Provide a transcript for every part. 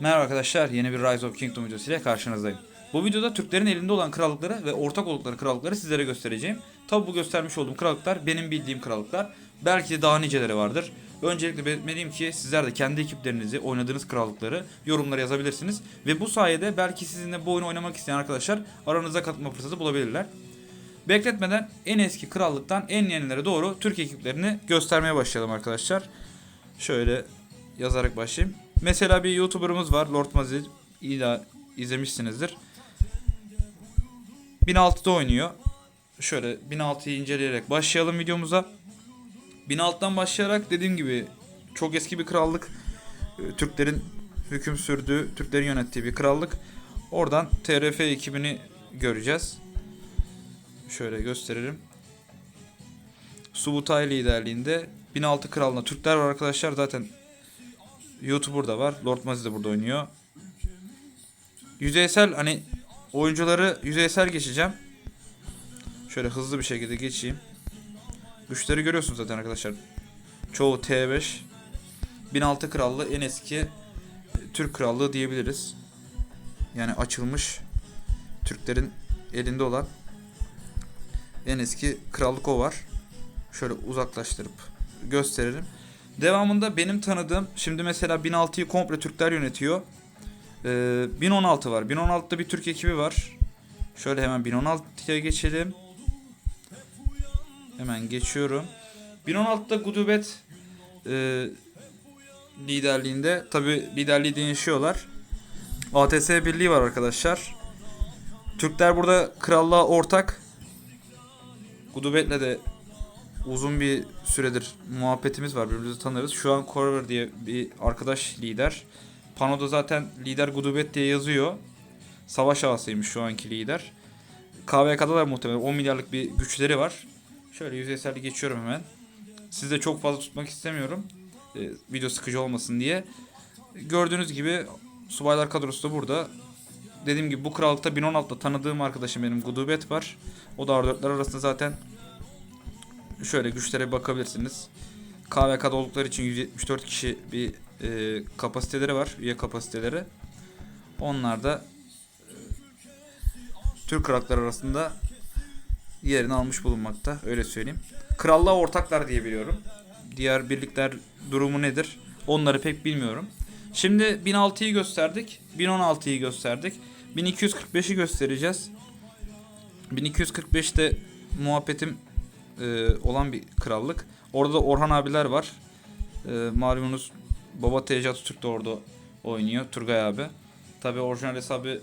Merhaba arkadaşlar, yeni bir Rise of Kingdom videosu ile karşınızdayım. Bu videoda Türklerin elinde olan krallıkları ve ortak oldukları krallıkları sizlere göstereceğim. Tabi bu göstermiş olduğum krallıklar benim bildiğim krallıklar. Belki de daha niceleri vardır. Öncelikle belirtmeliyim ki sizler de kendi ekiplerinizi, oynadığınız krallıkları yorumlara yazabilirsiniz. Ve bu sayede belki sizinle bu oyunu oynamak isteyen arkadaşlar aranıza katılma fırsatı bulabilirler. Bekletmeden en eski krallıktan en yenilere doğru Türk ekiplerini göstermeye başlayalım arkadaşlar. Şöyle yazarak başlayayım. Mesela bir YouTuber'ımız var Lord Mazil. İyi de izlemişsinizdir. 1006'da oynuyor. Şöyle 1006'yı inceleyerek başlayalım videomuza. 1006'dan başlayarak dediğim gibi çok eski bir krallık. Ee, Türklerin hüküm sürdüğü, Türklerin yönettiği bir krallık. Oradan TRF ekibini göreceğiz. Şöyle gösterelim. Subutay liderliğinde 1006 kralına Türkler var arkadaşlar. Zaten YouTuber da var. Lord Mazi de burada oynuyor. Yüzeysel hani oyuncuları yüzeysel geçeceğim. Şöyle hızlı bir şekilde geçeyim. Güçleri görüyorsunuz zaten arkadaşlar. Çoğu T5. 1006 krallığı en eski Türk krallığı diyebiliriz. Yani açılmış Türklerin elinde olan en eski krallık o var. Şöyle uzaklaştırıp gösterelim. Devamında benim tanıdığım şimdi mesela 1006'yı komple Türkler yönetiyor. Ee, 1016 var. 1016'da bir Türk ekibi var. Şöyle hemen 1016'ya geçelim. Hemen geçiyorum. 1016'da Gudubet e, liderliğinde tabi liderliği değişiyorlar. ATS birliği var arkadaşlar. Türkler burada krallığa ortak. Gudubet'le de uzun bir süredir muhabbetimiz var. Birbirimizi tanırız. Şu an Corver diye bir arkadaş lider. Panoda zaten lider Gudubet diye yazıyor. Savaş ağasıymış şu anki lider. KVK'da da muhtemelen 10 milyarlık bir güçleri var. Şöyle yüzeysel geçiyorum hemen. Sizi de çok fazla tutmak istemiyorum. Ee, video sıkıcı olmasın diye. Gördüğünüz gibi subaylar kadrosu da burada. Dediğim gibi bu krallıkta 1016'da tanıdığım arkadaşım benim Gudubet var. O da R4'ler arasında zaten şöyle güçlere bakabilirsiniz. KVK'da oldukları için 174 kişi bir e, kapasiteleri var. Üye kapasiteleri. Onlar da e, Türk krallıkları arasında yerini almış bulunmakta. Öyle söyleyeyim. Krallığa ortaklar diye biliyorum. Diğer birlikler durumu nedir? Onları pek bilmiyorum. Şimdi 1006'yı gösterdik. 1016'yı gösterdik. 1245'i göstereceğiz. 1245'te muhabbetim e, olan bir krallık. Orada da Orhan abiler var. E, malumunuz Baba TC Atatürk de orada oynuyor. Turgay abi. Tabi orijinal hesabı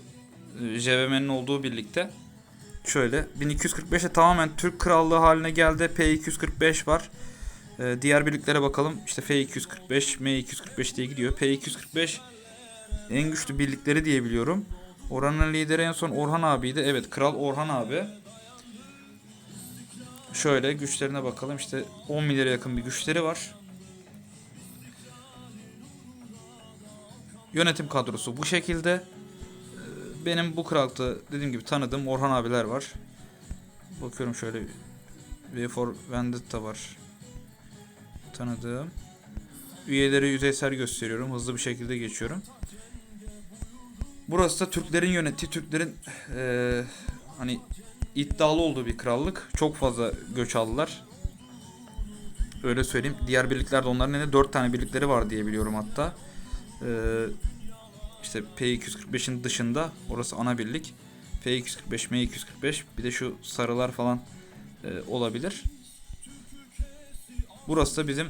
e, JVM'nin olduğu birlikte. Şöyle 1245'e tamamen Türk krallığı haline geldi. P245 var. E, diğer birliklere bakalım. İşte F245, M245 diye gidiyor. P245 en güçlü birlikleri diye biliyorum. Oranın lideri en son Orhan abiydi. Evet Kral Orhan abi. Şöyle güçlerine bakalım. İşte 10 milyara yakın bir güçleri var. Yönetim kadrosu bu şekilde. Benim bu krallıkta dediğim gibi tanıdığım Orhan abiler var. Bakıyorum şöyle V for Vendetta var. Tanıdığım. Üyeleri yüzeysel gösteriyorum. Hızlı bir şekilde geçiyorum. Burası da Türklerin yönettiği, Türklerin eee, hani iddialı olduğu bir krallık. Çok fazla göç aldılar. Öyle söyleyeyim. Diğer birliklerde onların elinde 4 tane birlikleri var diye biliyorum hatta. Ee, işte P245'in dışında orası ana birlik. P245, M245 bir de şu sarılar falan e, olabilir. Burası da bizim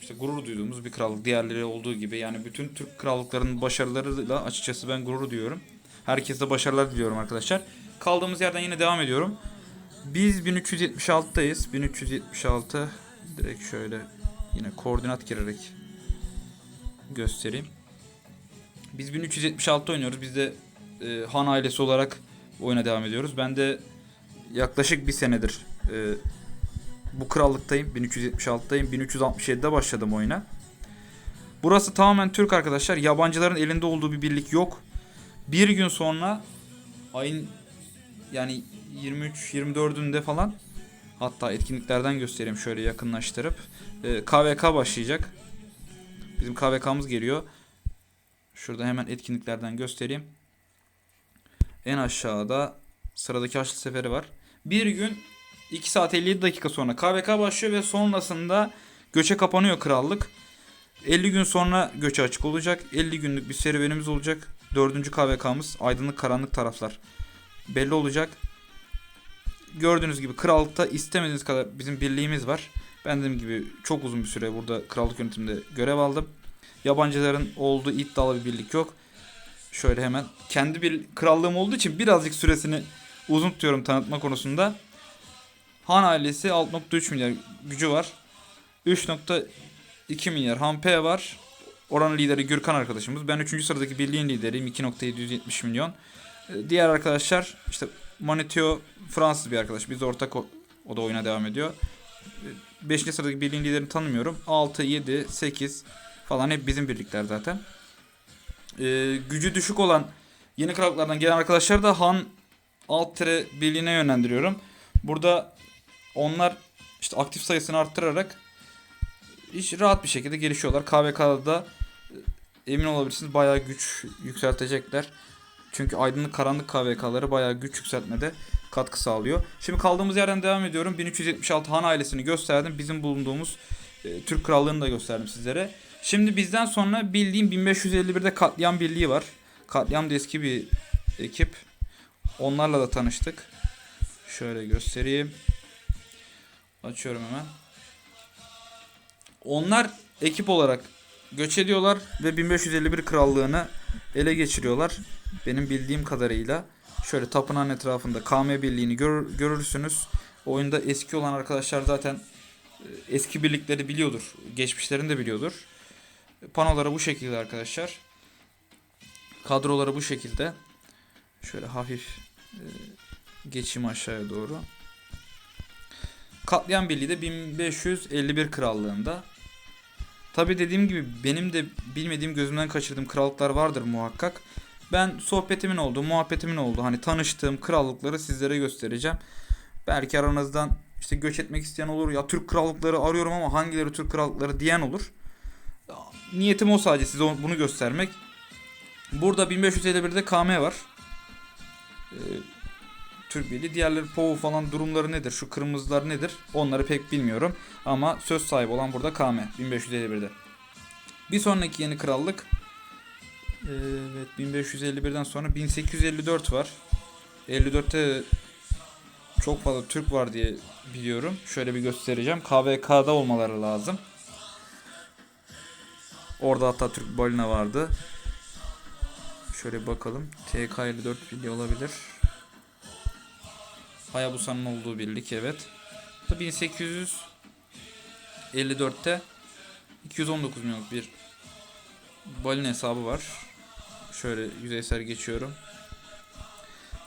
işte gurur duyduğumuz bir krallık. Diğerleri olduğu gibi yani bütün Türk krallıklarının başarılarıyla açıkçası ben gurur duyuyorum. Herkese başarılar diliyorum arkadaşlar. Kaldığımız yerden yine devam ediyorum. Biz 1376'dayız. 1376 direkt şöyle yine koordinat girerek göstereyim. Biz 1376 oynuyoruz. Biz de e, Han ailesi olarak oyuna devam ediyoruz. Ben de yaklaşık bir senedir e, bu krallıktayım. 1376'dayım. 1367'de başladım oyuna. Burası tamamen Türk arkadaşlar. Yabancıların elinde olduğu bir birlik yok. Bir gün sonra ayın yani 23-24'ünde falan hatta etkinliklerden göstereyim şöyle yakınlaştırıp e, KVK başlayacak. Bizim KVK'mız geliyor. Şurada hemen etkinliklerden göstereyim. En aşağıda sıradaki Haçlı Seferi var. Bir gün 2 saat 57 dakika sonra KVK başlıyor ve sonrasında göçe kapanıyor krallık. 50 gün sonra göçe açık olacak. 50 günlük bir serüvenimiz olacak. Dördüncü KVK'mız aydınlık karanlık taraflar belli olacak. Gördüğünüz gibi krallıkta istemediğiniz kadar bizim birliğimiz var. Ben dediğim gibi çok uzun bir süre burada krallık yönetiminde görev aldım. Yabancıların olduğu iddialı bir birlik yok. Şöyle hemen kendi bir krallığım olduğu için birazcık süresini uzun tutuyorum tanıtma konusunda. Han ailesi 6.3 milyar gücü var. 3.2 milyar Han P var. Oranın lideri Gürkan arkadaşımız. Ben 3. sıradaki birliğin lideriyim. 2.770 milyon. Ee, Diğer arkadaşlar işte Manetio Fransız bir arkadaş. Biz ortak o, o da oyuna devam ediyor. 5. sıradaki birliğin liderini tanımıyorum. 6, 7, 8 falan hep bizim birlikler zaten. Ee, gücü düşük olan yeni krallıklardan gelen arkadaşlar da Han alt tire birliğine yönlendiriyorum. Burada onlar işte aktif sayısını arttırarak hiç rahat bir şekilde gelişiyorlar. KVK'da da e, emin olabilirsiniz bayağı güç yükseltecekler. Çünkü aydınlık karanlık KVK'ları bayağı güç yükseltmede katkı sağlıyor. Şimdi kaldığımız yerden devam ediyorum. 1376 Han ailesini gösterdim. Bizim bulunduğumuz e, Türk Krallığını da gösterdim sizlere. Şimdi bizden sonra bildiğim 1551'de Katliam Birliği var. Katliam da eski bir ekip. Onlarla da tanıştık. Şöyle göstereyim. Açıyorum hemen. Onlar ekip olarak göç ediyorlar ve 1551 krallığını ele geçiriyorlar. Benim bildiğim kadarıyla şöyle tapınağın etrafında KM birliğini gör, görürsünüz. Oyunda eski olan arkadaşlar zaten e, eski birlikleri biliyordur. Geçmişlerini de biliyordur. Panoları bu şekilde arkadaşlar. Kadroları bu şekilde. Şöyle hafif e, geçeyim aşağıya doğru. Katliam Birliği de 1551 krallığında. Tabi dediğim gibi benim de bilmediğim gözümden kaçırdığım krallıklar vardır muhakkak. Ben sohbetimin olduğu, muhabbetimin olduğu hani tanıştığım krallıkları sizlere göstereceğim. Belki aranızdan işte göç etmek isteyen olur ya Türk krallıkları arıyorum ama hangileri Türk krallıkları diyen olur. Niyetim o sadece size bunu göstermek. Burada 1551'de KM var. Ee, Türk Birliği. Diğerleri POV falan durumları nedir? Şu kırmızılar nedir? Onları pek bilmiyorum. Ama söz sahibi olan burada KM 1551'de. Bir sonraki yeni krallık Evet 1551'den sonra 1854 var. 54'te çok fazla Türk var diye biliyorum. Şöyle bir göstereceğim. KVK'da olmaları lazım. Orada hatta Türk balina vardı. Şöyle bakalım. TK54 birliği olabilir. Hayabusa'nın olduğu birlik evet. 1854'te 219 milyonluk bir balin hesabı var. Şöyle yüzeysel geçiyorum.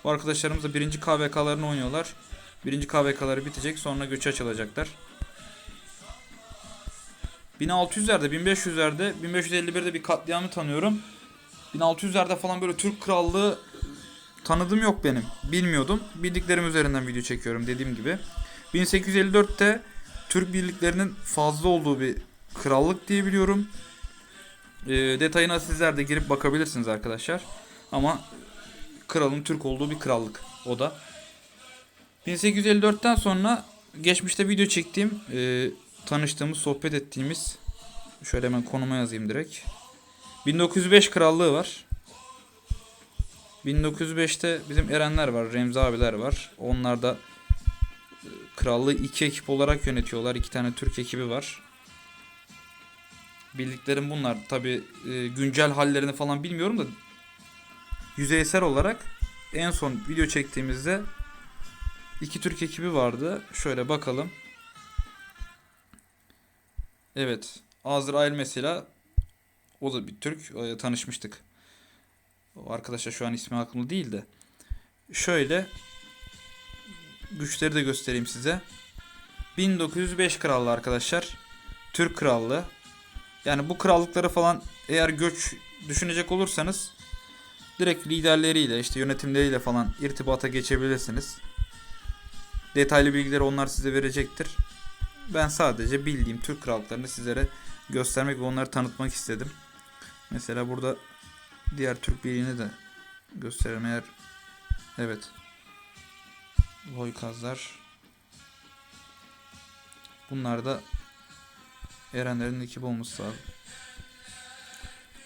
Bu arkadaşlarımız da birinci KVK'larını oynuyorlar. Birinci KVK'ları bitecek sonra göçe açılacaklar. 1600'lerde 1500'lerde 1551'de bir katliamı tanıyorum. 1600'lerde falan böyle Türk Krallığı tanıdığım yok benim. Bilmiyordum. Bildiklerim üzerinden video çekiyorum dediğim gibi. 1854'te Türk birliklerinin fazla olduğu bir krallık diye biliyorum. E, detayına sizler de girip bakabilirsiniz arkadaşlar. Ama kralın Türk olduğu bir krallık o da. 1854'ten sonra geçmişte video çektiğim, e, tanıştığımız, sohbet ettiğimiz şöyle hemen konuma yazayım direkt. 1905 krallığı var. 1905'te bizim Erenler var, Remzi abiler var. Onlar da e, krallığı iki ekip olarak yönetiyorlar. İki tane Türk ekibi var. Bildiklerim bunlar. Tabi e, güncel hallerini falan bilmiyorum da yüzeysel olarak en son video çektiğimizde iki Türk ekibi vardı. Şöyle bakalım. Evet. Azrail mesela o da bir Türk. E, tanışmıştık. O arkadaşlar şu an ismi aklımda değil de. Şöyle güçleri de göstereyim size. 1905 krallığı arkadaşlar. Türk krallığı. Yani bu krallıkları falan eğer göç düşünecek olursanız direkt liderleriyle işte yönetimleriyle falan irtibata geçebilirsiniz. Detaylı bilgileri onlar size verecektir. Ben sadece bildiğim Türk krallıklarını sizlere göstermek ve onları tanıtmak istedim. Mesela burada diğer Türk birliğini de gösterelim eğer. Evet. Loykazlar. Bunlar da Erenlerin ekibi olması lazım.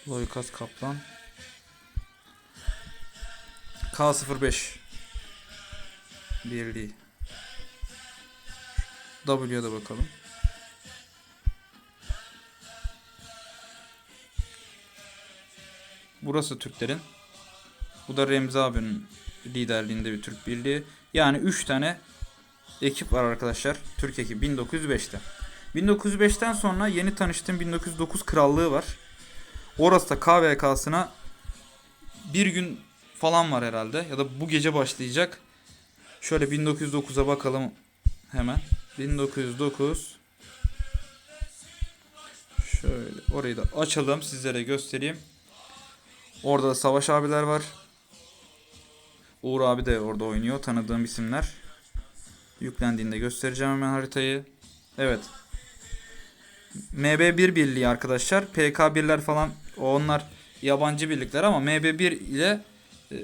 Loykaz Kaplan. K05 Birliği. W'ye de bakalım. Burası Türklerin. Bu da Remzi abinin liderliğinde bir Türk birliği. Yani 3 tane ekip var arkadaşlar. Türk ekibi 1905'te. 1905'ten sonra yeni tanıştığım 1909 krallığı var. Orası da KVK'sına bir gün falan var herhalde. Ya da bu gece başlayacak. Şöyle 1909'a bakalım hemen. 1909 Şöyle orayı da açalım sizlere göstereyim. Orada da Savaş abiler var. Uğur abi de orada oynuyor. Tanıdığım isimler. Yüklendiğinde göstereceğim hemen haritayı. Evet. MB1 birliği arkadaşlar. PK1'ler falan onlar yabancı birlikler ama MB1 ile e,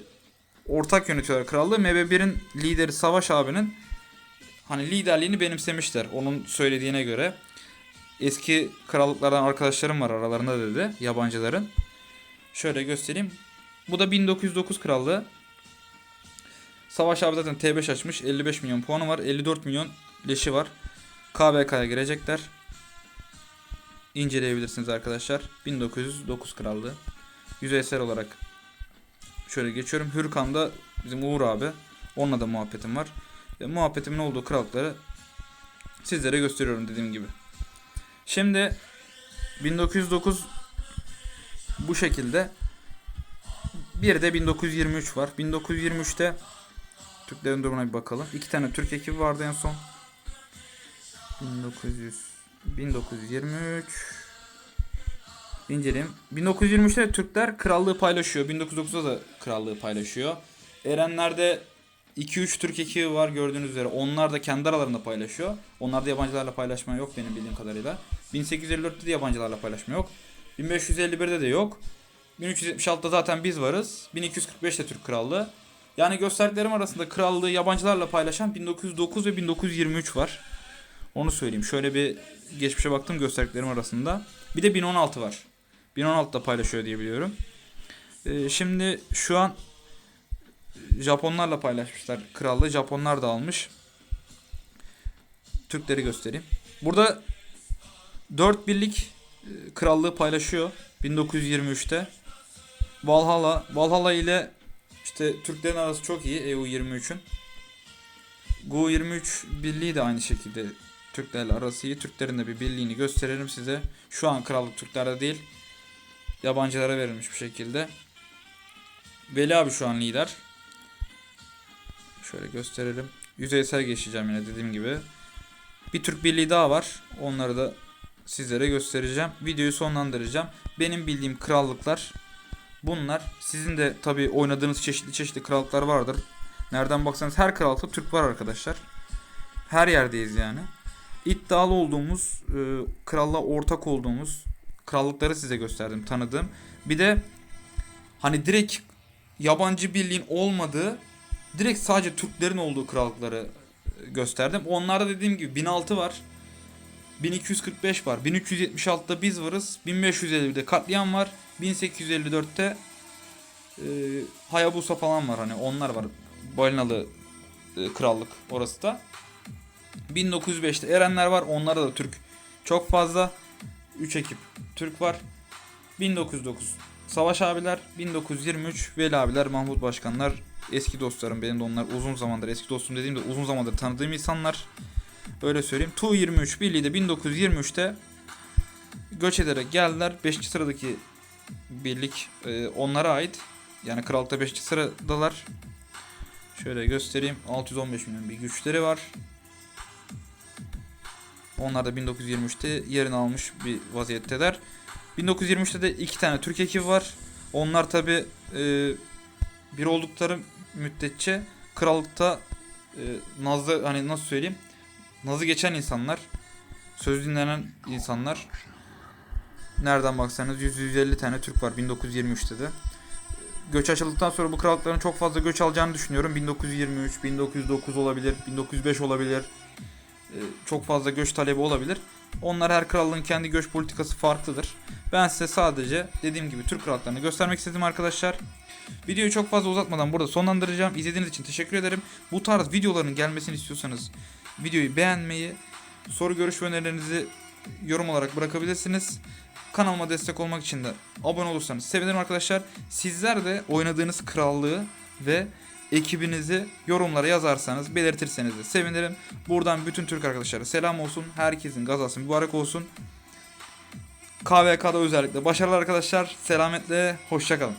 ortak yönetiyorlar krallığı. MB1'in lideri Savaş abinin hani liderliğini benimsemişler. Onun söylediğine göre. Eski krallıklardan arkadaşlarım var aralarında dedi yabancıların. Şöyle göstereyim. Bu da 1909 krallığı. Savaş abi zaten T5 açmış. 55 milyon puanı var. 54 milyon leşi var. KVK'ya girecekler. İnceleyebilirsiniz arkadaşlar. 1909 krallığı. Yüzeysel olarak şöyle geçiyorum. Hürkan'da bizim Uğur abi. Onunla da muhabbetim var. E, muhabbetimin olduğu krallıkları sizlere gösteriyorum dediğim gibi. Şimdi 1909 bu şekilde. Bir de 1923 var. 1923'te Türklerin durumuna bir bakalım. İki tane Türk ekibi vardı en son. 1900 1923 İnceleyeyim. 1923'te Türkler krallığı paylaşıyor. 1909'da da krallığı paylaşıyor. Erenler'de 2-3 Türk ekibi var gördüğünüz üzere. Onlar da kendi aralarında paylaşıyor. Onlarda yabancılarla paylaşma yok benim bildiğim kadarıyla. 1854'te de yabancılarla paylaşma yok. 1551'de de yok. 1376'da zaten biz varız. 1245'te Türk Krallığı. Yani gösterdiklerim arasında krallığı yabancılarla paylaşan 1909 ve 1923 var. Onu söyleyeyim. Şöyle bir geçmişe baktım gösterdiklerim arasında. Bir de 1016 var. 1016 da paylaşıyor diye biliyorum. Ee, şimdi şu an Japonlarla paylaşmışlar krallığı. Japonlar da almış. Türkleri göstereyim. Burada 4 birlik e, krallığı paylaşıyor 1923'te. Valhalla, Valhalla ile işte Türklerin arası çok iyi EU23'ün. GU23 birliği de aynı şekilde Türklerle arası iyi. Türklerin de bir birliğini gösterelim size. Şu an krallık Türklerde değil. Yabancılara verilmiş bir şekilde. Veli abi şu an lider. Şöyle gösterelim. Yüzeysel geçeceğim yine dediğim gibi. Bir Türk birliği daha var. Onları da sizlere göstereceğim. Videoyu sonlandıracağım. Benim bildiğim krallıklar bunlar. Sizin de tabi oynadığınız çeşitli çeşitli krallıklar vardır. Nereden baksanız her krallıkta Türk var arkadaşlar. Her yerdeyiz yani. İddialı olduğumuz, e, kralla ortak olduğumuz krallıkları size gösterdim, tanıdığım. Bir de hani direkt yabancı birliğin olmadığı, direkt sadece Türklerin olduğu krallıkları e, gösterdim. Onlarda dediğim gibi 1006 var. 1245 var. 1376'da biz varız. 1551'de katliam var. 1854'te e, Hayabusa falan var hani onlar var. Balinalı e, krallık orası da. 1905'te Erenler var. Onlarda da Türk çok fazla. 3 ekip Türk var. 1909 Savaş abiler, 1923 Veli abiler, Mahmut Başkanlar eski dostlarım benim de onlar uzun zamandır eski dostum dediğimde uzun zamandır tanıdığım insanlar. Öyle söyleyeyim. Tu-23 Birliği de 1923'te göç ederek geldiler. 5. sıradaki birlik e, onlara ait. Yani krallıkta 5. sıradalar. Şöyle göstereyim. 615 milyon bir güçleri var. Onlar da 1923'te yerini almış bir vaziyetteler. 1923'te de iki tane Türk ekibi var. Onlar tabi e, bir oldukları müddetçe krallıkta e, nazlı hani nasıl söyleyeyim nazı geçen insanlar söz dinlenen insanlar nereden baksanız 100-150 tane Türk var 1923'te de. göç açıldıktan sonra bu krallıkların çok fazla göç alacağını düşünüyorum. 1923, 1909 olabilir, 1905 olabilir. Ee, çok fazla göç talebi olabilir. Onlar her krallığın kendi göç politikası farklıdır. Ben size sadece dediğim gibi Türk krallıklarını göstermek istedim arkadaşlar. Videoyu çok fazla uzatmadan burada sonlandıracağım. İzlediğiniz için teşekkür ederim. Bu tarz videoların gelmesini istiyorsanız videoyu beğenmeyi, soru görüş ve önerilerinizi yorum olarak bırakabilirsiniz. Kanalıma destek olmak için de abone olursanız sevinirim arkadaşlar. Sizler de oynadığınız krallığı ve ekibinizi yorumlara yazarsanız, belirtirseniz de sevinirim. Buradan bütün Türk arkadaşlara selam olsun. Herkesin gazası mübarek olsun. KVK'da özellikle başarılar arkadaşlar. Selametle, hoşçakalın.